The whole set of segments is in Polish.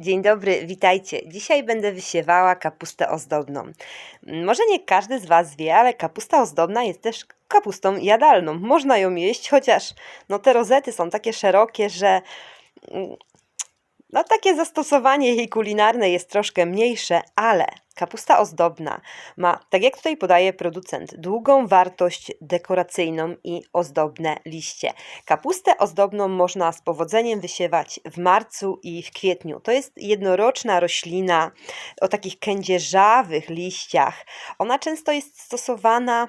Dzień dobry, witajcie. Dzisiaj będę wysiewała kapustę ozdobną. Może nie każdy z Was wie, ale kapusta ozdobna jest też kapustą jadalną. Można ją jeść, chociaż no, te rozety są takie szerokie, że mm, no, takie zastosowanie jej kulinarne jest troszkę mniejsze, ale kapusta ozdobna ma, tak jak tutaj podaje producent, długą wartość dekoracyjną i ozdobne liście. Kapustę ozdobną można z powodzeniem wysiewać w marcu i w kwietniu. To jest jednoroczna roślina o takich kędzierzawych liściach. Ona często jest stosowana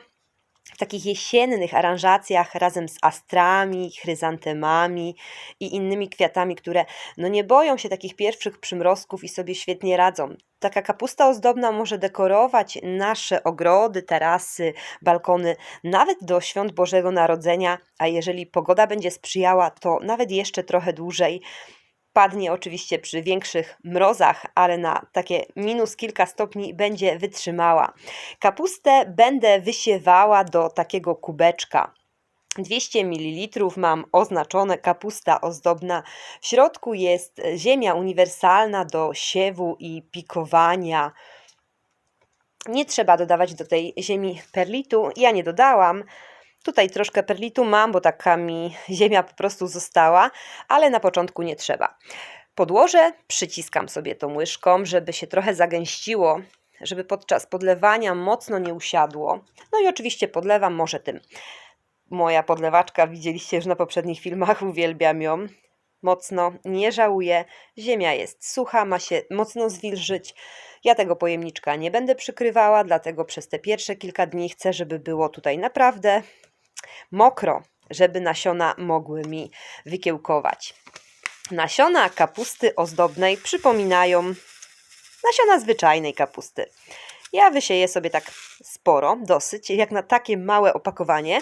w takich jesiennych aranżacjach razem z astrami, chryzantemami i innymi kwiatami, które no nie boją się takich pierwszych przymrozków i sobie świetnie radzą. Taka kapusta ozdobna może dekorować nasze ogrody, tarasy, balkony, nawet do świąt Bożego Narodzenia, a jeżeli pogoda będzie sprzyjała, to nawet jeszcze trochę dłużej. Padnie oczywiście przy większych mrozach, ale na takie minus kilka stopni będzie wytrzymała. Kapustę będę wysiewała do takiego kubeczka. 200 ml mam oznaczone kapusta ozdobna. W środku jest ziemia uniwersalna do siewu i pikowania. Nie trzeba dodawać do tej ziemi perlitu. Ja nie dodałam. Tutaj troszkę perlitu mam, bo taka mi ziemia po prostu została, ale na początku nie trzeba. Podłoże przyciskam sobie tą łyżką, żeby się trochę zagęściło, żeby podczas podlewania mocno nie usiadło. No i oczywiście podlewam może tym. Moja podlewaczka, widzieliście już na poprzednich filmach, uwielbiam ją. Mocno, nie żałuję. Ziemia jest sucha, ma się mocno zwilżyć. Ja tego pojemniczka nie będę przykrywała, dlatego przez te pierwsze kilka dni chcę, żeby było tutaj naprawdę mokro, żeby nasiona mogły mi wykiełkować. Nasiona kapusty ozdobnej przypominają nasiona zwyczajnej kapusty. Ja wysieję sobie tak sporo, dosyć, jak na takie małe opakowanie,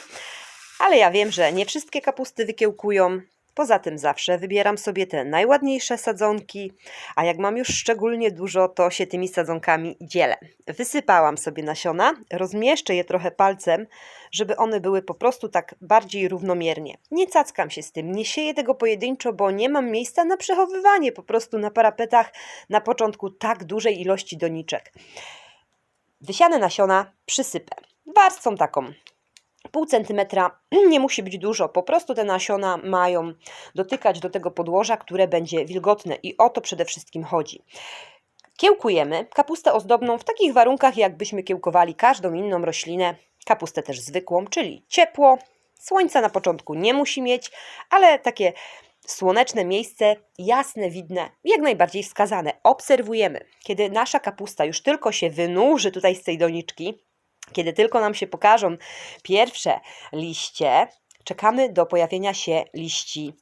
ale ja wiem, że nie wszystkie kapusty wykiełkują. Poza tym zawsze wybieram sobie te najładniejsze sadzonki, a jak mam już szczególnie dużo, to się tymi sadzonkami dzielę. Wysypałam sobie nasiona, rozmieszczę je trochę palcem, żeby one były po prostu tak bardziej równomiernie. Nie cackam się z tym, nie sieję tego pojedynczo, bo nie mam miejsca na przechowywanie po prostu na parapetach na początku tak dużej ilości doniczek. Wysiane nasiona przysypę warstwą taką pół centymetra nie musi być dużo, po prostu te nasiona mają dotykać do tego podłoża, które będzie wilgotne i o to przede wszystkim chodzi. Kiełkujemy kapustę ozdobną w takich warunkach, jakbyśmy kiełkowali każdą inną roślinę, kapustę też zwykłą, czyli ciepło, słońca na początku nie musi mieć, ale takie słoneczne miejsce, jasne, widne, jak najbardziej wskazane. Obserwujemy, kiedy nasza kapusta już tylko się wynurzy tutaj z tej doniczki, kiedy tylko nam się pokażą pierwsze liście, czekamy do pojawienia się liści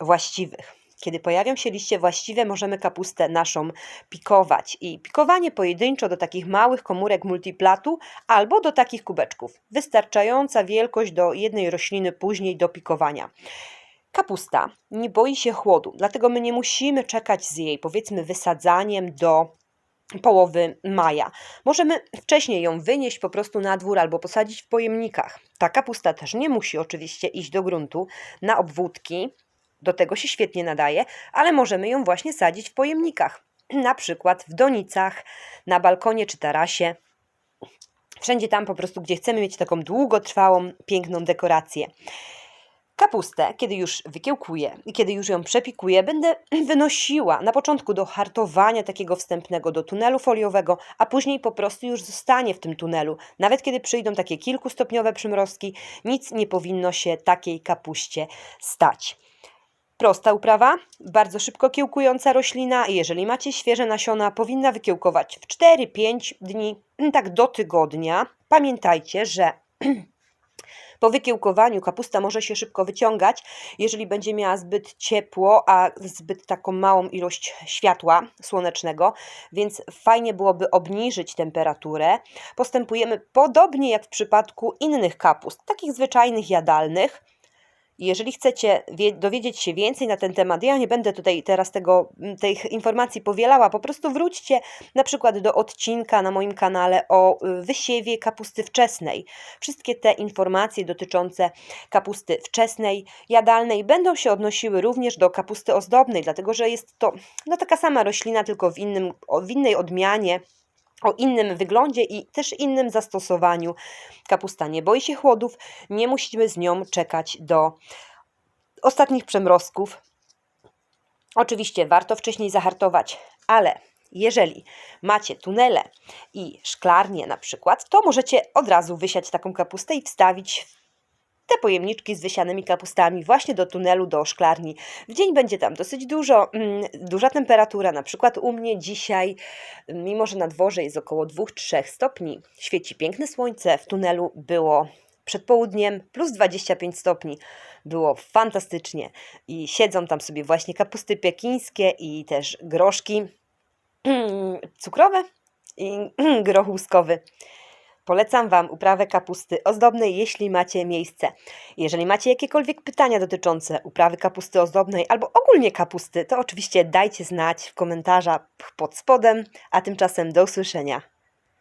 właściwych. Kiedy pojawią się liście właściwe, możemy kapustę naszą pikować. I pikowanie pojedynczo do takich małych komórek multiplatu albo do takich kubeczków. Wystarczająca wielkość do jednej rośliny później do pikowania. Kapusta nie boi się chłodu, dlatego my nie musimy czekać z jej, powiedzmy, wysadzaniem do połowy maja. Możemy wcześniej ją wynieść po prostu na dwór albo posadzić w pojemnikach. Ta kapusta też nie musi oczywiście iść do gruntu na obwódki, do tego się świetnie nadaje, ale możemy ją właśnie sadzić w pojemnikach, na przykład w donicach, na balkonie czy tarasie. Wszędzie tam po prostu, gdzie chcemy mieć taką długotrwałą, piękną dekorację. Kapustę, kiedy już wykiełkuję i kiedy już ją przepikuję, będę wynosiła na początku do hartowania takiego wstępnego, do tunelu foliowego, a później po prostu już zostanie w tym tunelu. Nawet kiedy przyjdą takie kilkustopniowe przymrozki, nic nie powinno się takiej kapuście stać. Prosta uprawa, bardzo szybko kiełkująca roślina. Jeżeli macie świeże nasiona, powinna wykiełkować w 4-5 dni, tak do tygodnia. Pamiętajcie, że Po wykiełkowaniu kapusta może się szybko wyciągać, jeżeli będzie miała zbyt ciepło, a zbyt taką małą ilość światła słonecznego, więc fajnie byłoby obniżyć temperaturę. Postępujemy podobnie jak w przypadku innych kapust, takich zwyczajnych jadalnych. Jeżeli chcecie wie, dowiedzieć się więcej na ten temat, ja nie będę tutaj teraz tego, tych informacji powielała, po prostu wróćcie na przykład do odcinka na moim kanale o y, wysiewie kapusty wczesnej. Wszystkie te informacje dotyczące kapusty wczesnej, jadalnej będą się odnosiły również do kapusty ozdobnej, dlatego że jest to no, taka sama roślina, tylko w, innym, w innej odmianie o innym wyglądzie i też innym zastosowaniu. Kapusta nie boi się chłodów, nie musimy z nią czekać do ostatnich przemrozków. Oczywiście warto wcześniej zahartować, ale jeżeli macie tunele i szklarnie na przykład, to możecie od razu wysiać taką kapustę i wstawić te pojemniczki z wysianymi kapustami właśnie do tunelu, do szklarni. W dzień będzie tam dosyć dużo, mm, duża temperatura, na przykład u mnie dzisiaj, mimo że na dworze jest około 2-3 stopni, świeci piękne słońce, w tunelu było przed południem plus 25 stopni. Było fantastycznie i siedzą tam sobie właśnie kapusty pekińskie i też groszki cukrowe i groch łuskowy. Polecam Wam uprawę kapusty ozdobnej, jeśli macie miejsce. Jeżeli macie jakiekolwiek pytania dotyczące uprawy kapusty ozdobnej albo ogólnie kapusty, to oczywiście dajcie znać w komentarzach pod spodem, a tymczasem do usłyszenia.